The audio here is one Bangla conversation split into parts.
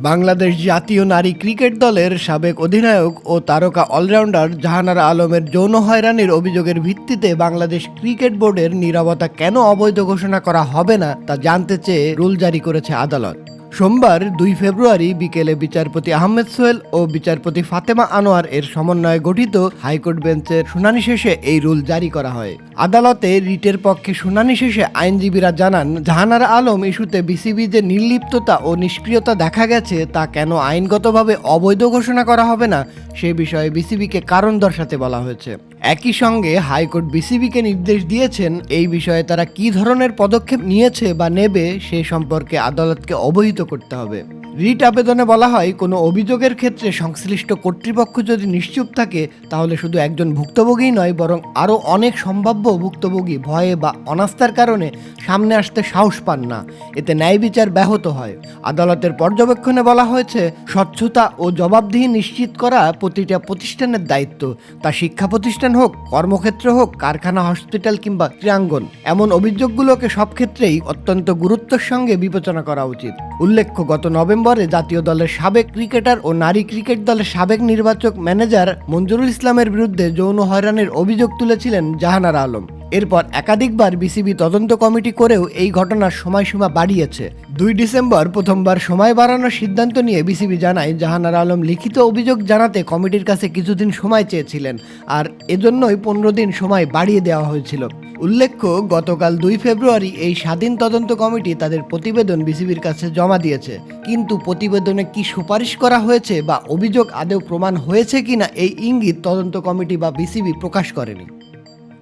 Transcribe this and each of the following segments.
বাংলাদেশ জাতীয় নারী ক্রিকেট দলের সাবেক অধিনায়ক ও তারকা অলরাউন্ডার জাহানারা আলমের যৌন হয়রানির অভিযোগের ভিত্তিতে বাংলাদেশ ক্রিকেট বোর্ডের নিরাপত্তা কেন অবৈধ ঘোষণা করা হবে না তা জানতে চেয়ে রুল জারি করেছে আদালত। সোমবার দুই ফেব্রুয়ারি বিকেলে বিচারপতি আহমেদ সোহেল ও বিচারপতি ফাতেমা আনোয়ার এর সমন্বয়ে গঠিত হাইকোর্ট বেঞ্চের শুনানি শেষে এই রুল জারি করা হয়। আদালতে রিটের পক্ষে শুনানি শেষে আইনজীবীরা জানান, জাহানারা আলম ইস্যুতে বিসিবি যে নির্লিপ্ততা ও নিষ্ক্রিয়তা দেখা গেছে, তা কেন আইনগতভাবে অবৈধ ঘোষণা করা হবে না, সে বিষয়ে বিসিবিকে কারণ দর্শাতে বলা হয়েছে। একই সঙ্গে হাইকোর্ট বিসিবিকে নির্দেশ দিয়েছেন এই বিষয়ে তারা কি ধরনের পদক্ষেপ নিয়েছে বা নেবে সে সম্পর্কে আদালতকে অবহিত করতে হবে। রিট আবেদনে বলা হয়, কোনো অভিযোগের ক্ষেত্রে সংশ্লিষ্ট কর্তৃপক্ষ যদি নিশ্চুপ থাকে, তাহলে শুধু একজন ভুক্তভোগী নয়, বরং আরও অনেক সম্ভাব্য ভুক্তভোগী ভয়ে বা অনাস্থার কারণে সামনে আসতে সাহস পান না। এতে ন্যায় বিচার ব্যাহত হয়। আদালতের পর্যবেক্ষণে বলা হয়েছে, স্বচ্ছতা ও জবাবদিহি নিশ্চিত করা প্রতিটা প্রতিষ্ঠানের দায়িত্ব। তা শিক্ষা প্রতিষ্ঠান হোক, কর্মক্ষেত্র হোক, কারখানা, হসপিটাল কিংবা ক্রীড়াঙ্গন, এমন অভিযোগগুলোকে সব ক্ষেত্রেই অত্যন্ত গুরুত্বের সঙ্গে বিবেচনা করা উচিত। উল্লেখ্য, গত নভেম্বরে জাতীয় দলের সাবেক ক্রিকেটার ও নারী ক্রিকেট দলের সাবেক নির্বাচক ম্যানেজার মঞ্জুরুল ইসলামের বিরুদ্ধে যৌন হয়রানির অভিযোগ তুলেছিলেন জাহানারা আলম। এরপর একাধিকবার বিসিবি তদন্ত কমিটি করেও এই ঘটনার সময়সীমা বাড়িয়েছে। দুই ডিসেম্বর প্রথমবার সময় বাড়ানোর সিদ্ধান্ত নিয়ে বিসিবি জানায়, জাহানার আলম লিখিত অভিযোগ জানাতে কমিটির কাছে কিছুদিন সময় চেয়েছিলেন আর এজন্যই পনেরো দিন সময় বাড়িয়ে দেওয়া হয়েছিল। উল্লেখ্য, গতকাল দুই ফেব্রুয়ারি এই স্বাধীন তদন্ত কমিটি তাদের প্রতিবেদন বিসিবির কাছে জমা দিয়েছে। কিন্তু প্রতিবেদনে কি সুপারিশ করা হয়েছে বা অভিযোগ আদৌ প্রমাণ হয়েছে কিনা এই ইঙ্গিত তদন্ত কমিটি বা বিসিবি প্রকাশ করেনি।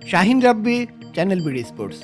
Shahin Rabbi channel BD sports